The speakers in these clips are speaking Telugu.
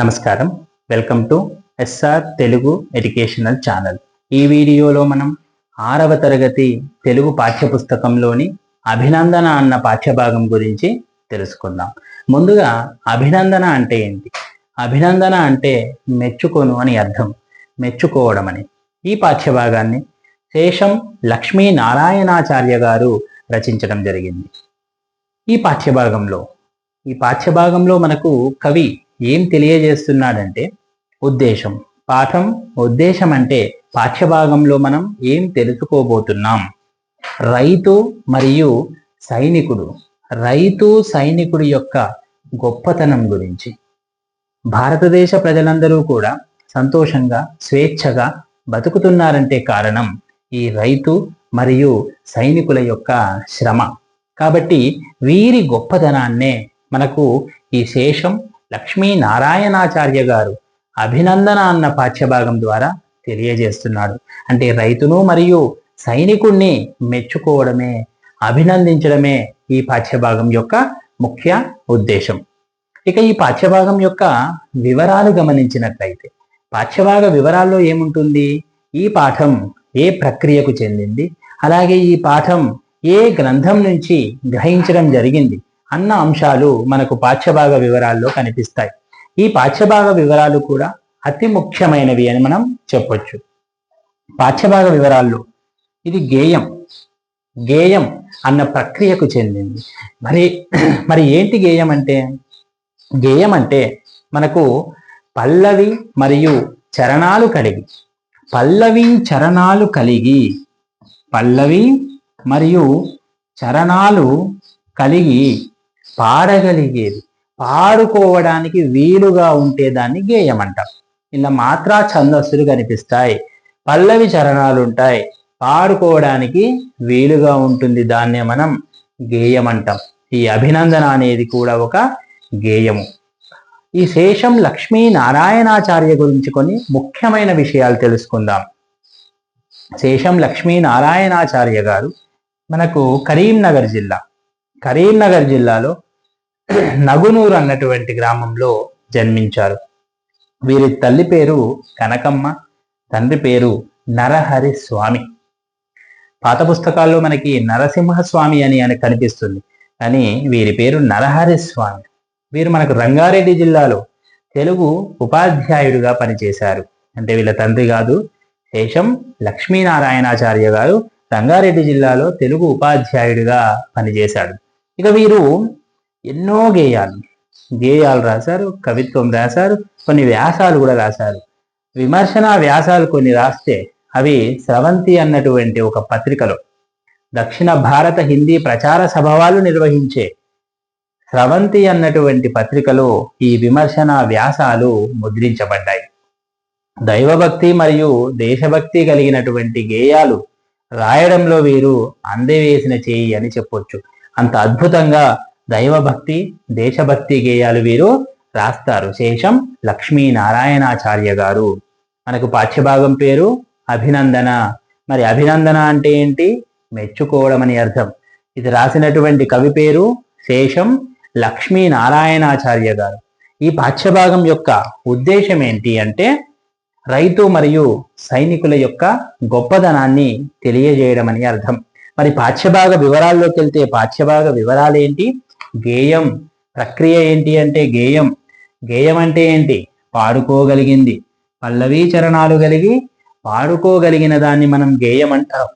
నమస్కారం. Welcome to S R Telugu educational channel. ఈ వీడియోలో మనం ఆరవ తరగతి తెలుగు పాఠ్యపుస్తకంలోని అభినందన అన్న పాఠ్యభాగం గురించి తెలుసుకుందాం. ముందుగా అభినందన అంటే ఏంటి? అభినందన అంటే మెచ్చుకోను అని అర్థం. మెచ్చుకోవడం అని. ఈ పాఠ్యభాగాన్ని శేషం లక్ష్మీ నారాయణాచార్య గారు రచించడం జరిగింది. ఈ పాఠ్యభాగంలో ఈ పాఠ్యభాగంలో మనకు కవి ఏం తెలియజేస్తున్నాడంటే ఉద్దేశం. పాఠం ఉద్దేశం అంటే పాఠ్యభాగంలో మనం ఏం తెలుసుకోబోతున్నాం? రైతు మరియు సైనికుడు. రైతు సైనికుడి యొక్క గొప్పతనం గురించి. భారతదేశ ప్రజలందరూ కూడా సంతోషంగా స్వేచ్ఛగా బతుకుతున్నారంటే కారణం ఈ రైతు మరియు సైనికుల యొక్క శ్రమ. కాబట్టి వీరి గొప్పతనాన్నే మనకు ఈ శేషం లక్ష్మీ నారాయణాచార్య గారు అభినందన అన్న పాఠ్యభాగం ద్వారా తెలియజేస్తున్నాడు. అంటే రైతును మరియు సైనికుణ్ణి మెచ్చుకోవడమే అభినందించడమే ఈ పాఠ్యభాగం యొక్క ముఖ్య ఉద్దేశం. ఇక ఈ పాఠ్యభాగం యొక్క వివరాలు గమనించినట్లయితే పాఠ్యభాగ వివరాల్లో ఏముంటుంది? ఈ పాఠం ఏ ప్రక్రియకు చెందింది? అలాగే ఈ పాఠం ఏ గ్రంథం నుంచి గ్రహించడం జరిగింది? అన్న అంశాలు మనకు పాఠ్యభాగ వివరాల్లో కనిపిస్తాయి. ఈ పాఠ్యభాగ వివరాలు కూడా అతి ముఖ్యమైనవి అని మనం చెప్పొచ్చు. పాఠ్యభాగ వివరాల్లో ఇది గేయం. గేయం అన్న ప్రక్రియకు చెందింది. మరి మరి ఏంటి గేయం అంటే? గేయం అంటే మనకు పల్లవి మరియు చరణాలు కలిగి పల్లవి చరణాలు కలిగి పల్లవి మరియు చరణాలు కలిగి పాడగలిగేది. పాడుకోవడానికి వీలుగా ఉంటే దాన్ని గేయం అంటాం ఇలా మాత్రా ఛందస్సులు కనిపిస్తాయి. పల్లవి చరణాలు ఉంటాయి పాడుకోవడానికి వీలుగా ఉంటుంది దాన్నే మనం గేయం అంటాం ఈ అభినందన అనేది కూడా ఒక గేయము. ఈ శేషం లక్ష్మీ నారాయణాచార్య గురించి కొన్ని ముఖ్యమైన విషయాలు తెలుసుకుందాం. శేషం లక్ష్మీ నారాయణాచార్య గారు మనకు కరీంనగర్ జిల్లా కరీంనగర్ జిల్లాలో నగునూరు అన్నటువంటి గ్రామంలో జన్మించారు. వీరి తల్లి పేరు కనకమ్మ తండ్రి పేరు నరహరి స్వామి. పాత పుస్తకాల్లో మనకి నరసింహస్వామి అని అని కనిపిస్తుంది కానీ వీరి పేరు నరహరి స్వామి. వీరు మనకు రంగారెడ్డి జిల్లాలో తెలుగు ఉపాధ్యాయుడిగా పనిచేశారు. అంటే వీళ్ళ తండ్రి కాదు శేషం లక్ష్మీనారాయణాచార్య గారు రంగారెడ్డి జిల్లాలో తెలుగు ఉపాధ్యాయుడిగా పనిచేశాడు. ఇక వీరు ఎన్నో గేయాలు. గేయాలు రాశారు కవిత్వం రాశారు కొన్ని వ్యాసాలు కూడా రాశారు. విమర్శన వ్యాసాలు కొన్ని రాస్తే అవి స్రవంతి అన్నటువంటి ఒక పత్రికలో. దక్షిణ భారత హిందీ ప్రచార సభవాలు నిర్వహించే స్రవంతి అన్నటువంటి పత్రికలో ఈ విమర్శన వ్యాసాలు ముద్రించబడ్డాయి. దైవభక్తి మరియు దేశభక్తి కలిగినటువంటి గేయాలు రాయడంలో వీరు అందవేసిన చేయి అని చెప్పొచ్చు. అంత అద్భుతంగా దైవభక్తి దేశభక్తి గేయాలు వీరు రాస్తారు. శేషం లక్ష్మీ నారాయణాచార్య గారు. మనకు పాఠ్యభాగం పేరు అభినందన. మరి అభినందన అంటే ఏంటి? మెచ్చుకోవడం అని అర్థం. ఇది రాసినటువంటి కవి పేరు శేషం లక్ష్మీ నారాయణాచార్య గారు. ఈ పాఠ్యభాగం యొక్క ఉద్దేశం ఏంటి అంటే రైతు మరియు సైనికుల యొక్క గొప్పదనాన్ని తెలియజేయడం అని అర్థం. మరి పాఠ్యభాగ వివరాల్లోకి వెళ్తే పాఠ్యభాగ వివరాలు ఏంటి? గేయం. ప్రక్రియ ఏంటి అంటే గేయం. గేయం అంటే ఏంటి? పాడుకోగలిగింది. పల్లవి చరణాలు కలిగి పాడుకోగలిగిన దాన్ని మనం గేయం అంటాం.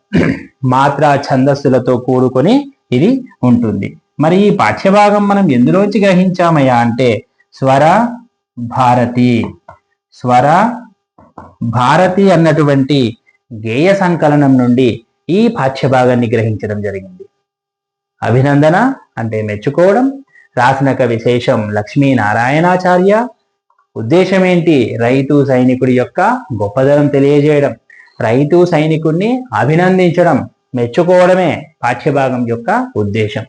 మాత్ర ఛందస్సులతో కూడుకొని ఇది ఉంటుంది. మరి ఈ పాఠ్యభాగం మనం ఎందులోంచి గ్రహించామయ్యా అంటే స్వర భారతి. స్వర భారతి అన్నటువంటి గేయ సంకలనం నుండి ఈ పాఠ్యభాగాన్ని గ్రహించడం జరిగింది. అభినందన అంటే మెచ్చుకోవడం రాసిన విశేషం లక్ష్మీనారాయణాచార్య లక్ష్మీ నారాయణాచార్య ఉద్దేశం ఏంటి రైతు సైనికుడి యొక్క గొప్పదనం తెలియజేయడం రైతు సైనికుడిని అభినందించడం మెచ్చుకోవడమే పాఠ్యభాగం యొక్క ఉద్దేశం.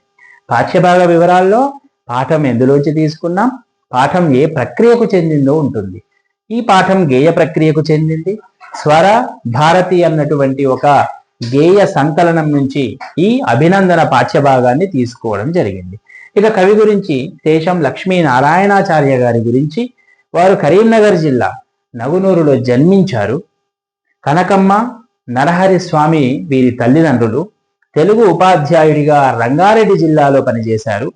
పాఠ్యభాగ వివరాల్లో పాఠం ఎందులోంచి తీసుకున్నాం? పాఠం ఏ ప్రక్రియకు చెందిందో ఉంటుంది. ఈ పాఠం గేయ ప్రక్రియకు చెందింది. స్వర భారతి అన్నటువంటి ఒక గేయ సంకలనం నుంచి ఈ అభినందన పాఠ్యభాగాన్ని తీసుకోవడం జరిగింది. ఇక కవి గురించి దేశం లక్ష్మీ నారాయణాచార్య గారి గురించి వారు కరీంనగర్ జిల్లా నగునూరులో జన్మించారు. కనకమ్మ నరహరి స్వామి వీరి తల్లిదండ్రులు తెలుగు ఉపాధ్యాయుడిగా రంగారెడ్డి జిల్లాలో పనిచేశారు.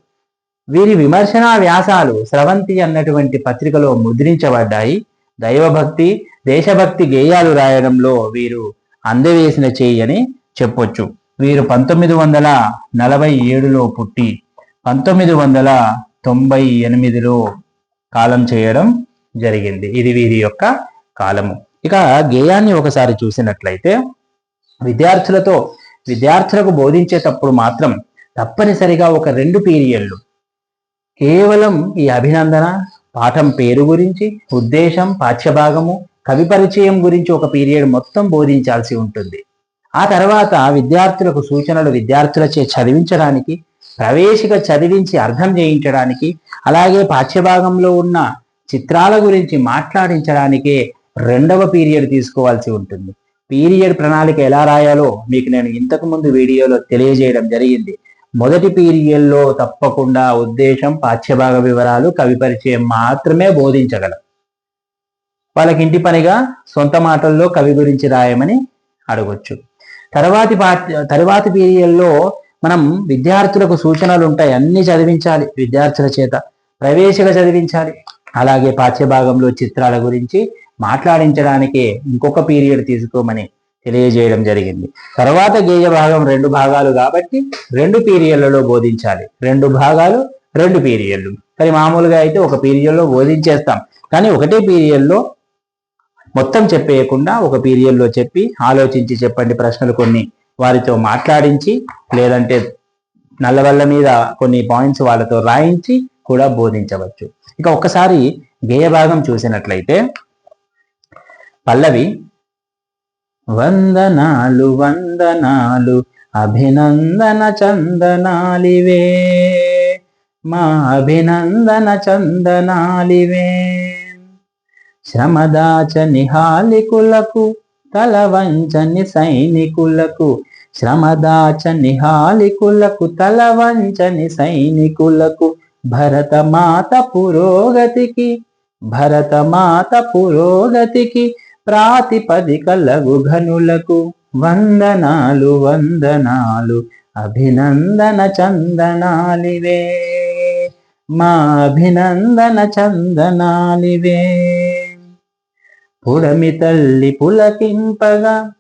వీరి విమర్శనా వ్యాసాలు స్రవంతి అన్నటువంటి పత్రికలో ముద్రించబడ్డాయి. దైవభక్తి దేశభక్తి గేయాలు రాయడంలో వీరు అందవేసిన చేయి అని చెప్పొచ్చు. వీరు పంతొమ్మిది వందల నలభై ఏడులో పుట్టి పంతొమ్మిది వందల తొంభై ఎనిమిదిలో కాలం చేయడం జరిగింది. ఇది వీరి యొక్క కాలము. ఇక గేయాన్ని ఒకసారి చూసినట్లయితే విద్యార్థులతో విద్యార్థులకు బోధించేటప్పుడు మాత్రం తప్పనిసరిగా ఒక రెండు పీరియడ్లు. కేవలం ఈ అభినందన పాఠం పేరు గురించి ఉద్దేశం పాఠ్యభాగము కవి పరిచయం గురించి ఒక పీరియడ్ మొత్తం బోధించాల్సి ఉంటుంది. ఆ తర్వాత విద్యార్థులకు సూచనలు విద్యార్థులచే చదివించడానికి ప్రవేశిక చదివించి అర్థం చేయించడానికి అలాగే పాఠ్యభాగంలో ఉన్న చిత్రాల గురించి మాట్లాడించడానికే రెండవ పీరియడ్ తీసుకోవాల్సి ఉంటుంది. పీరియడ్ ప్రణాళిక ఎలా రాయాలో మీకు నేను ఇంతకు ముందు వీడియోలో తెలియజేయడం జరిగింది. మొదటి పీరియడ్లో తప్పకుండా ఉద్దేశం పాఠ్యభాగ వివరాలు కవి పరిచయం మాత్రమే బోధించగలం. వాళ్ళకి ఇంటి పనిగా సొంత మాటల్లో కవి గురించి రాయమని అడగొచ్చు. తర్వాతి పాఠ్య తర్వాతి పీరియడ్లో మనం విద్యార్థులకు సూచనలు ఉంటాయి. అన్ని చదివించాలి. విద్యార్థుల చేత ప్రవేశిక చదివించాలి. అలాగే పాఠ్యభాగంలో చిత్రాల గురించి మాట్లాడించడానికే ఇంకొక పీరియడ్ తీసుకోమని తెలియజేయడం జరిగింది. తర్వాత గేయ భాగం రెండు భాగాలు కాబట్టి రెండు పీరియడ్లలో బోధించాలి. రెండు భాగాలు రెండు పీరియడ్లు. కానీ మామూలుగా అయితే ఒక పీరియడ్లో బోధించేస్తాం. కానీ ఒకటే పీరియడ్లో మొత్తం చెప్పేయకుండా ఒక పీరియడ్లో చెప్పి ఆలోచించి చెప్పండి ప్రశ్నలు కొన్ని వారితో మాట్లాడించి లేదంటే నల్లవల్ల మీద కొన్ని పాయింట్స్ వాళ్ళతో రాయించి కూడా బోధించవచ్చు. ఇక ఒక్కసారి గేయ భాగం చూసినట్లయితే పల్లవి వందనాలు వందనాలు అభినందన చందనాలివే మా అభినందన చందనాలివే. శ్రమదాచ నిహాలికులకు తల వంచని సైనికులకు. శ్రమదాచ నిహాలికులకు తల వంచని సైనికులకు. భరతమాత పురోగతికి భరతమాత పురోగతికి ప్రాతిపదిక ఘనులకు. వందనాలు వందనాలు అభినందన చందనాలివే. మా అభినందన చందనాలివే. పుడమి తల్లి పులకింపగా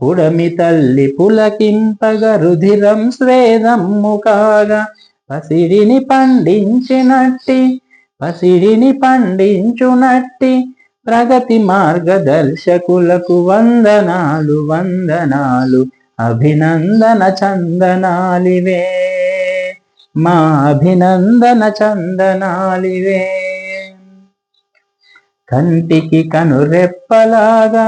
పుడమి తల్లి పులకింపగా రుధిరం స్వేదమ్ము కాగా పసిడిని పండించినట్టి పసిడిని పండించునట్టి ప్రగతి మార్గదర్శకులకు వందనాలు వందనాలు అభినందన చందనాలివే. మా అభినందన చందనాలివే. కంటికి కనురెప్పలాగా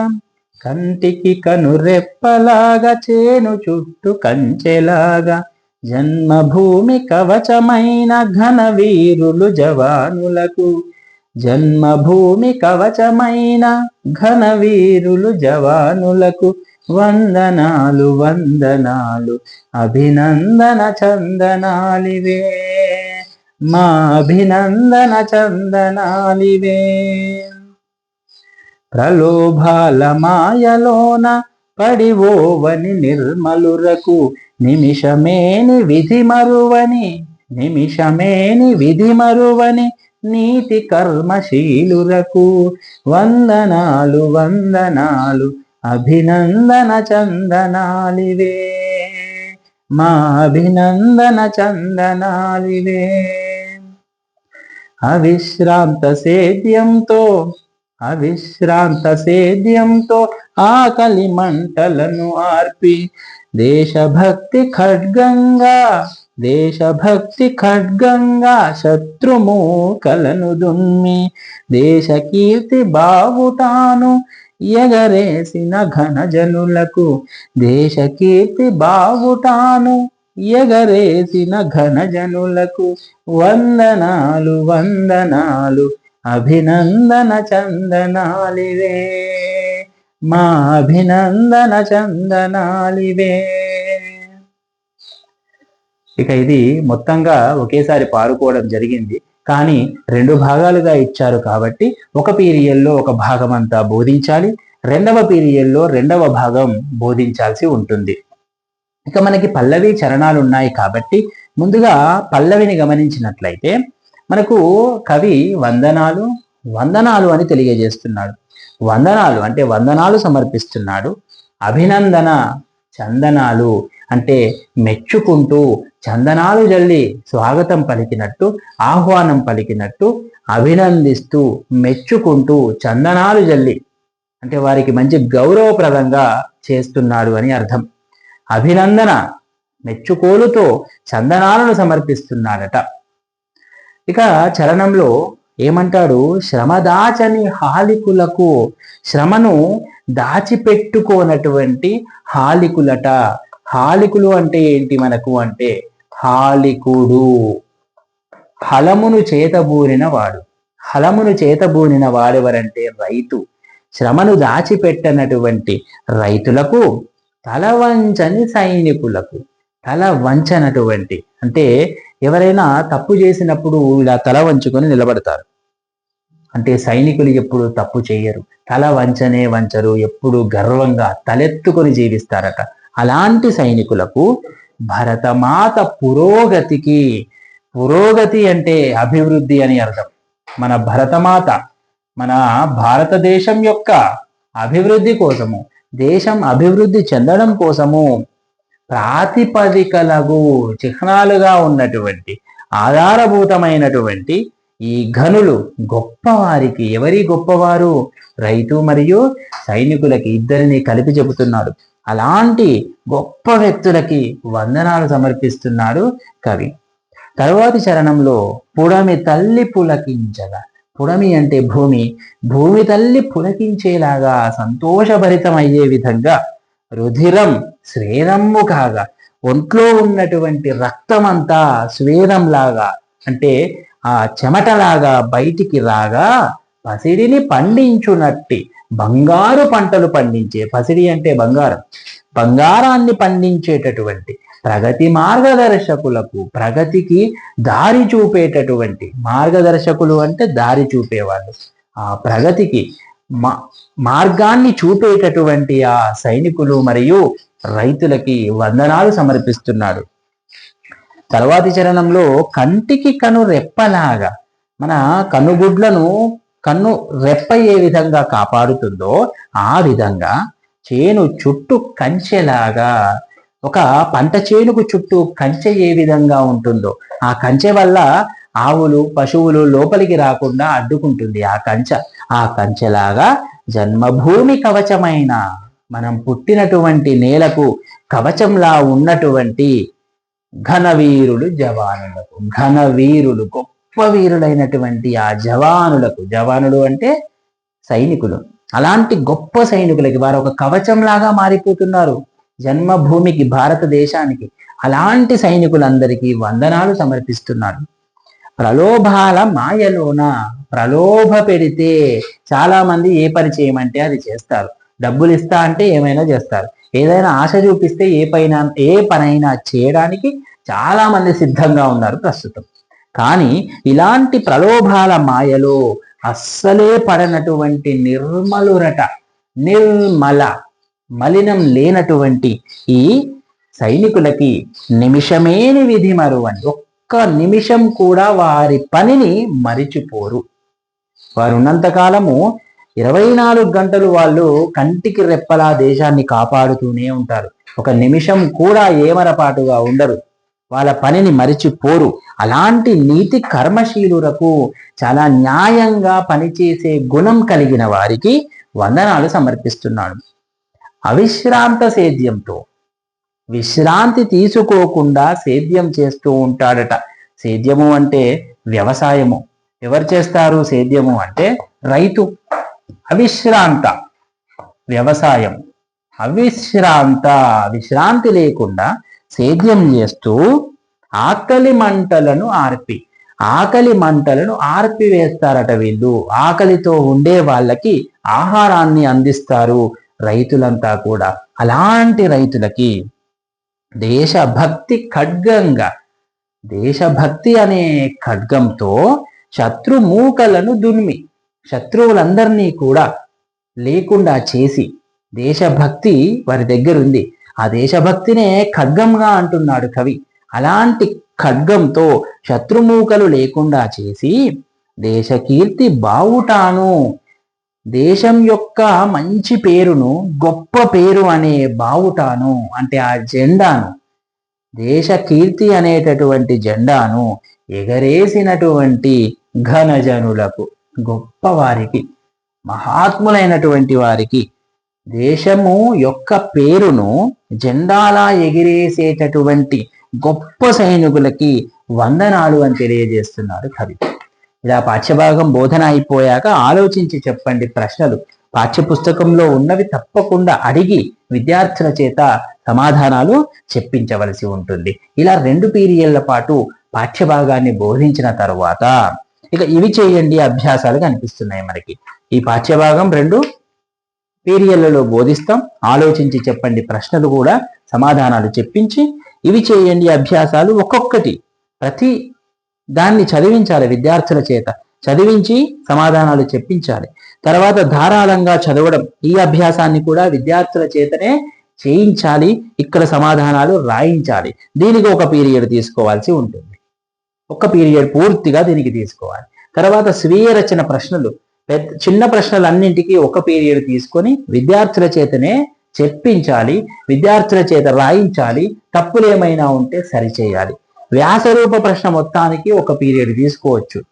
కంటికి కనురెప్పలాగా చేను చుట్టూ కంచెలాగా జన్మభూమి కవచమైన ఘన వీరులు జవానులకు జన్మభూమి కవచమైన ఘన వీరులు జవానులకు వందనాలు వందనాలు అభినందన చందనాలివే. మా అభినందన చందనాలివే. ప్రలోభాల మాయలోన పడివోవని నిర్మలురకు నిమిషమేని విధి మరువని నిమిషమేని విధి మరువని నీతి కర్మశీలురకు వందనాలు వందనాలు అభినందన చందనాలివే. మా అభినందన చందనాలివే. అవిశ్రాంత సేద్యంతో అవిశ్రాంత సేద్యంతో ఆకలి మంటలను ఆర్పి దేశభక్తి ఖడ్గంగా దేశభక్తి ఖడ్గంగా శత్రుమూకలను దుమ్మి దేశ కీర్తి బావుటాను ఎగరేసిన ఘనజనులకు దేశ కీర్తి బావుటాను ఎగరేసిన ఘనజనులకు వందనాలు వందనాలు అభినందన చందనాలివే. మా అభినందన చందనాలివే. ఇక ఇది మొత్తంగా ఒకేసారి పారుకోవడం జరిగింది. కానీ రెండు భాగాలుగా ఇచ్చారు కాబట్టి ఒక పీరియడ్లో ఒక భాగం అంతా బోధించాలి రెండవ పీరియడ్లో రెండవ భాగం బోధించాల్సి ఉంటుంది. ఇక మనకి పల్లవి చరణాలు ఉన్నాయి కాబట్టి ముందుగా పల్లవిని గమనించినట్లయితే మనకు కవి వందనాలు వందనాలు అని తెలియజేస్తున్నాడు. వందనాలు అంటే వందనాలు సమర్పిస్తున్నాడు. అభినందన చందనాలు అంటే మెచ్చుకుంటూ చందనాలు జల్లి స్వాగతం పలికినట్టు ఆహ్వానం పలికినట్టు అభినందిస్తూ మెచ్చుకుంటూ చందనాలు జల్లి అంటే వారికి మంచి గౌరవప్రదంగా చేస్తున్నాడు అని అర్థం. అభినందన మెచ్చుకోలుతో చందనాలను సమర్పిస్తున్నాడట. ఇక చరణంలో ఏమంటాడు? శ్రమదాచని హాలికులకు శ్రమను దాచిపెట్టుకోనటువంటి హాలికులట. హాలికులు అంటే ఏంటి మనకు అంటే? హాలికుడు. హలమును చేతబూరిన వాడు. హలమును చేతబూనిన వాడెవరంటే రైతు. శ్రమను దాచిపెట్టనటువంటి రైతులకు తల వంచని సైనికులకు తల వంచనటువంటి అంటే ఎవరైనా తప్పు చేసినప్పుడు ఇలా తల వంచుకొని నిలబడతారు. అంటే సైనికులు ఎప్పుడు తప్పు చేయరు. తల వంచనే వంచరు ఎప్పుడు గర్వంగా తలెత్తుకొని జీవిస్తారట. అలాంటి సైనికులకు భరతమాత పురోగతికి పురోగతి అంటే అభివృద్ధి అని అర్థం. మన భరతమాత మన భారతదేశం యొక్క అభివృద్ధి కోసము దేశం అభివృద్ధి చెందడం కోసము ప్రాతిపదికలకు చిహ్నాలుగా ఉన్నటువంటి ఆధారభూతమైనటువంటి ఈ ఘనులు గొప్పవారికి ఎవరి గొప్పవారు? రైతు మరియు సైనికులకి ఇద్దరిని కలిపి చెబుతున్నాడు. అలాంటి గొప్ప వ్యక్తులకి వందనాలు సమర్పిస్తున్నాడు కవి. తరువాతి చరణంలో పుడమి తల్లి పులకించగా పుడమి అంటే భూమి. భూమి తల్లి పులకించేలాగా సంతోషభరితమయ్యే విధంగా రుధిరం స్వేదమ్ము కాగా ఒంట్లో ఉన్నటువంటి రక్తమంతా స్వేదంలాగా అంటే ఆ చెమటలాగా బయటికి రాగా పసిడిని పండించునట్టి బంగారు పంటలు పండించే పసిడి అంటే బంగారం బంగారాన్ని పండించేటటువంటి ప్రగతి మార్గదర్శకులకు ప్రగతికి దారి చూపేటటువంటి మార్గదర్శకులు అంటే దారి చూపేవాళ్ళు. ఆ ప్రగతికి మా మార్గాన్ని చూపేటటువంటి ఆ సైనికులు మరియు రైతులకి వందనాలు సమర్పిస్తున్నాడు. తర్వాతి చరణంలో కంటికి కను రెప్పలాగా మన కనుగుడ్లను కన్ను రెప్ప ఏ విధంగా కాపాడుతుందో ఆ విధంగా చేను చుట్టూ కంచెలాగా ఒక పంట చేనుకు చుట్టూ కంచె ఏ విధంగా ఉంటుందో ఆ కంచె వల్ల ఆవులు పశువులు లోపలికి రాకుండా అడ్డుకుంటుంది ఆ కంచె. ఆ కంచెలాగా జన్మభూమి కవచమైన మనం పుట్టినటువంటి నేలకు కవచంలా ఉన్నటువంటి ఘనవీరులు జవానులకు ఘనవీరులు గొప్ప వీరులైనటువంటి ఆ జవానులకు. జవానుడు అంటే సైనికులు. అలాంటి గొప్ప సైనికులకి వారు ఒక కవచంలాగా మారిపోతున్నారు. జన్మభూమికి భారతదేశానికి అలాంటి సైనికులందరికీ వందనాలు సమర్పిస్తున్నారు ప్రలోభాల మాయలోన ప్రలోభ పెడితే చాలా మంది ఏ పని చేయమంటే అది చేస్తారు. డబ్బులు ఇస్తా అంటే ఏమైనా చేస్తారు. ఏదైనా ఆశ చూపిస్తే ఏ పైన ఏ పనైనా చేయడానికి చాలా మంది సిద్ధంగా ఉన్నారు ప్రస్తుతం. కానీ ఇలాంటి ప్రలోభాల మాయలో అస్సలే పడనటువంటి నిర్మలురట నిర్మల మలినం లేనటువంటి ఈ సైనికులకి నిమిషమేని విధి మరువని. ఒక్క నిమిషం కూడా వారి పనిని మరిచిపోరు. వారు ఉన్నంతకాలము ఇరవై నాలుగు గంటలు వాళ్ళు కంటికి రెప్పలా దేశాన్ని కాపాడుతూనే ఉంటారు. ఒక నిమిషం కూడా ఏమరపాటుగా ఉండరు. వాళ్ళ పనిని మరిచిపోరు. అలాంటి నీతి కర్మశీలులకు చాలా న్యాయంగా పనిచేసే గుణం కలిగిన వారికి వందనాలు సమర్పిస్తున్నాడు అవిశ్రాంత సేద్యంతో. విశ్రాంతి తీసుకోకుండా సేద్యం చేస్తూ ఉంటాడట. సేద్యము అంటే వ్యవసాయము. ఎవరు చేస్తారు సేద్యము అంటే రైతు. అవిశ్రాంత. వ్యవసాయం అవిశ్రాంత. విశ్రాంతి లేకుండా సేద్యం చేస్తూ ఆకలి మంటలను ఆర్పి. ఆకలి మంటలను ఆర్పి వేస్తారట వీళ్ళు. ఆకలితో ఉండే వాళ్ళకి ఆహారాన్ని అందిస్తారు. రైతులంతా కూడా అలాంటి రైతులకి దేశభక్తి ఖడ్గంగా దేశభక్తి అనే ఖడ్గంతో శత్రుమూకలను దున్మి శత్రువులందరినీ కూడా లేకుండా చేసి దేశభక్తి వారి దగ్గర ఉంది ఆ దేశభక్తినే ఖడ్గంగా అంటున్నాడు కవి. అలాంటి ఖడ్గంతో శత్రుమూకలు లేకుండా చేసి దేశకీర్తి బావుటాను దేశం యొక్క మంచి పేరును గొప్ప పేరు అనే బావుటాను అంటే ఆ జెండాను. దేశ కీర్తి అనేటటువంటి జెండాను ఎగరేసినటువంటి ఘనజనులకు గొప్పవారికి మహాత్ములైనటువంటి వారికి దేశము యొక్క పేరును జెండాలా ఎగిరేసేటటువంటి గొప్ప సైనికులకి వందనాలు అని తెలియజేస్తున్నారు కవి. ఇలా పాఠ్యభాగం బోధన అయిపోయాక ఆలోచించి చెప్పండి ప్రశ్నలు. పాఠ్యపుస్తకంలో ఉన్నవి తప్పకుండా అడిగి విద్యార్థుల చేత సమాధానాలు చెప్పించవలసి ఉంటుంది. ఇలా రెండు పీరియడ్ల పాటు పాఠ్యభాగాన్ని బోధించిన తర్వాత ఇక ఇవి చేయండి అభ్యాసాలు కనిపిస్తున్నాయి మనకి. ఈ పాఠ్యభాగం రెండు పీరియడ్లలో బోధిస్తాం. ఆలోచించి చెప్పండి ప్రశ్నలు కూడా సమాధానాలు చెప్పించి ఇవి చేయండి అభ్యాసాలు ఒక్కొక్కటి. ప్రతి దాన్ని చదివించాలి విద్యార్థుల చేత. చదివించి సమాధానాలు చెప్పించాలి. తర్వాత ధారాళంగా చదవడం. ఈ అభ్యాసాన్ని కూడా విద్యార్థుల చేతనే చేయించాలి. ఇక్కడ సమాధానాలు రాయించాలి. దీనికి ఒక పీరియడ్ తీసుకోవాల్సి ఉంటుంది. ఒక పీరియడ్ పూర్తిగా దీనికి తీసుకోవాలి. తర్వాత స్వీయ రచన ప్రశ్నలు. పెద్ద చిన్న ప్రశ్నలన్నింటికీ ఒక పీరియడ్ తీసుకొని విద్యార్థుల చేతనే చెప్పించాలి. విద్యార్థుల చేత రాయించాలి. తప్పులు ఏమైనా ఉంటే సరిచేయాలి. వ్యాసరూప ప్రశ్న మొత్తానికి ఒక పీరియడ్ తీసుకోవచ్చు.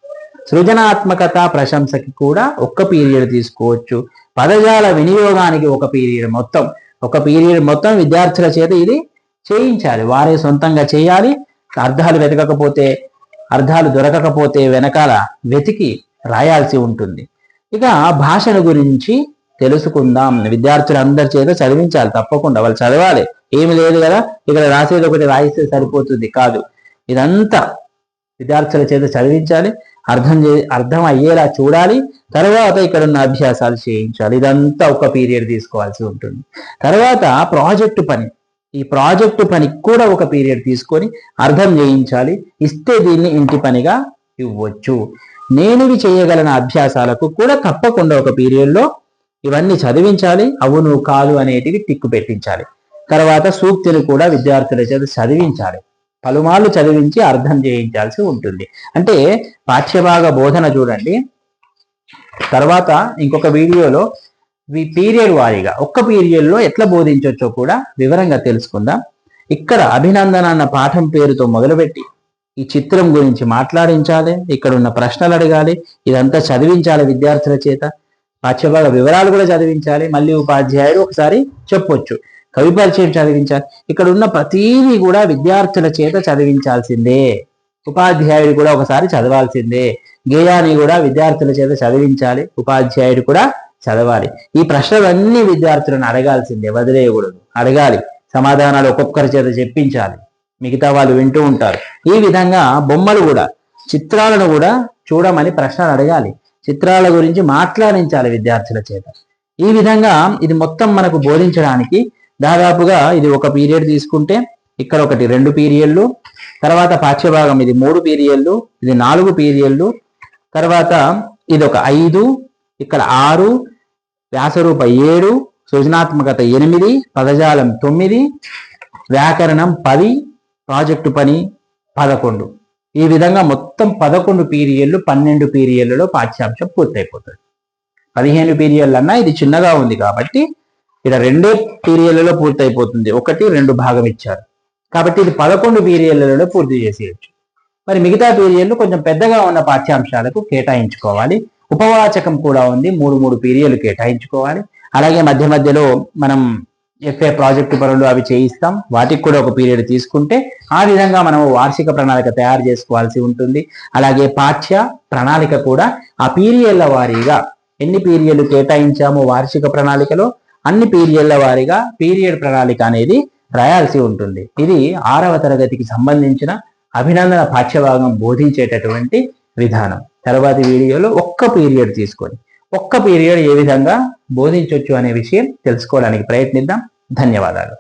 సృజనాత్మకత ప్రశంసకి కూడా ఒక్క పీరియడ్ తీసుకోవచ్చు. పదజాల వినియోగానికి ఒక పీరియడ్ మొత్తం. ఒక పీరియడ్ మొత్తం విద్యార్థుల చేత ఇది చేయించాలి. వారే సొంతంగా చేయాలి. అర్థాలు వెతకకపోతే అర్థాలు దొరకకపోతే వెనకాల వెతికి రాయాల్సి ఉంటుంది. ఇక భాషను గురించి తెలుసుకుందాం. విద్యార్థులందరి చేత చదివించాలి. తప్పకుండా వాళ్ళు చదవాలి. ఏమి లేదు కదా. ఇక్కడ రాసేది ఒకటి రాయిస్తే సరిపోతుంది కాదు. ఇదంతా విద్యార్థుల చేత చదివించాలి అర్థం చే అర్థం అయ్యేలా చూడాలి తర్వాత ఇక్కడ ఉన్న అభ్యాసాలు చేయించాలి. ఇదంతా ఒక పీరియడ్ తీసుకోవాల్సి ఉంటుంది. తర్వాత ప్రాజెక్టు పని. ఈ ప్రాజెక్టు పనికి కూడా ఒక పీరియడ్ తీసుకొని అర్థం చేయించాలి. ఇస్తే దీన్ని ఇంటి పనిగా ఇవ్వచ్చు. నేనువి చేయగలన అభ్యాసాలకు కూడా తప్పకుండా ఒక పీరియడ్లో ఇవన్నీ చదివించాలి. అవును కాదు అనేటివి టిక్కు పెట్టించాలి. తర్వాత సూక్తిని కూడా విద్యార్థుల చేత చదివించాలి. పలుమార్లు చదివించి అర్థం చేయించాల్సి ఉంటుంది. అంటే పాఠ్యభాగ బోధన చూడండి. తర్వాత ఇంకొక వీడియోలో ఈ పీరియడ్ వారీగా ఒక్క పీరియడ్లో ఎట్లా బోధించవచ్చో కూడా వివరంగా తెలుసుకుందాం. ఇక్కడ అభినందన అన్న పాఠం పేరుతో మొదలుపెట్టి ఈ చిత్రం గురించి మాట్లాడించాలి ఇక్కడ ఉన్న ప్రశ్నలు అడగాలి ఇదంతా చదివించాలి విద్యార్థుల చేత. పాఠ్యభాగ వివరాలు కూడా చదివించాలి మళ్ళీ ఉపాధ్యాయుడు ఒకసారి చెప్పొచ్చు. కవి పరిచయం చదివించాలి. ఇక్కడ ఉన్న ప్రతీది కూడా విద్యార్థుల చేత చదివించాల్సిందే. ఉపాధ్యాయుడు కూడా ఒకసారి చదవాల్సిందే. గేయాన్ని కూడా విద్యార్థుల చేత చదివించాలి. ఉపాధ్యాయుడు కూడా చదవాలి. ఈ ప్రశ్నలన్నీ విద్యార్థులను అడగాల్సిందే. వదిలేయకూడదు. అడగాలి. సమాధానాలు ఒక్కొక్కరి చేత చెప్పించాలి. మిగతా వాళ్ళు వింటూ ఉంటారు. ఈ విధంగా బొమ్మలు కూడా చిత్రాలను కూడా చూడమని ప్రశ్నలు అడగాలి. చిత్రాల గురించి మాట్లాడించాలి విద్యార్థుల చేత. ఈ విధంగా ఇది మొత్తం మనకు బోధించడానికి దాదాపుగా ఇది ఒక పీరియడ్ తీసుకుంటే ఇక్కడ ఒకటి రెండు పీరియడ్లు తర్వాత పాఠ్యభాగం ఇది మూడు పీరియడ్లు ఇది నాలుగు పీరియడ్లు తర్వాత ఇది ఒక ఐదు ఇక్కడ ఆరు వ్యాసరూప ఏడు సృజనాత్మకత ఎనిమిది పదజాలం తొమ్మిది వ్యాకరణం పది ప్రాజెక్టు పని పదకొండు. ఈ విధంగా మొత్తం పదకొండు పీరియడ్లు పన్నెండు పీరియడ్లలో పాఠ్యాంశం పూర్తయిపోతుంది. పదిహేను పీరియడ్లన్నా ఇది చిన్నగా ఉంది కాబట్టి ఇక్కడ రెండే పీరియడ్లలో పూర్తయిపోతుంది. ఒకటి రెండు భాగం ఇచ్చారు. కాబట్టి ఇది పదకొండు పీరియడ్లలో పూర్తి చేసేయచ్చు. మరి మిగతా పీరియడ్లు కొంచెం పెద్దగా ఉన్న పాఠ్యాంశాలకు కేటాయించుకోవాలి. ఉపవాచకం కూడా ఉంది. మూడు మూడు పీరియడ్లు కేటాయించుకోవాలి. అలాగే మధ్య మధ్యలో మనం ఎఫ్ఏ ప్రాజెక్టు పనులు అవి చేయిస్తాం. వాటికి కూడా ఒక పీరియడ్ తీసుకుంటే ఆ విధంగా మనము వార్షిక ప్రణాళిక తయారు చేసుకోవాల్సి ఉంటుంది. అలాగే పాఠ్య ప్రణాళిక కూడా ఆ పీరియడ్ల వారీగా ఎన్ని పీరియడ్లు కేటాయించామో వార్షిక ప్రణాళికలో అన్ని పీరియడ్ల వారీగా పీరియడ్ ప్రణాళిక అనేది రాయాల్సి ఉంటుంది. ఇది ఆరవ తరగతికి సంబంధించిన అభినందన పాఠ్యభాగం బోధించేటటువంటి విధానం. తర్వాతి వీడియోలో ఒక్క పీరియడ్ తీసుకొని ఒక్క పీరియడ్ ఏ విధంగా బోధించవచ్చు అనే విషయం తెలుసుకోవడానికి ప్రయత్నిద్దాం. ధన్యవాదాలు.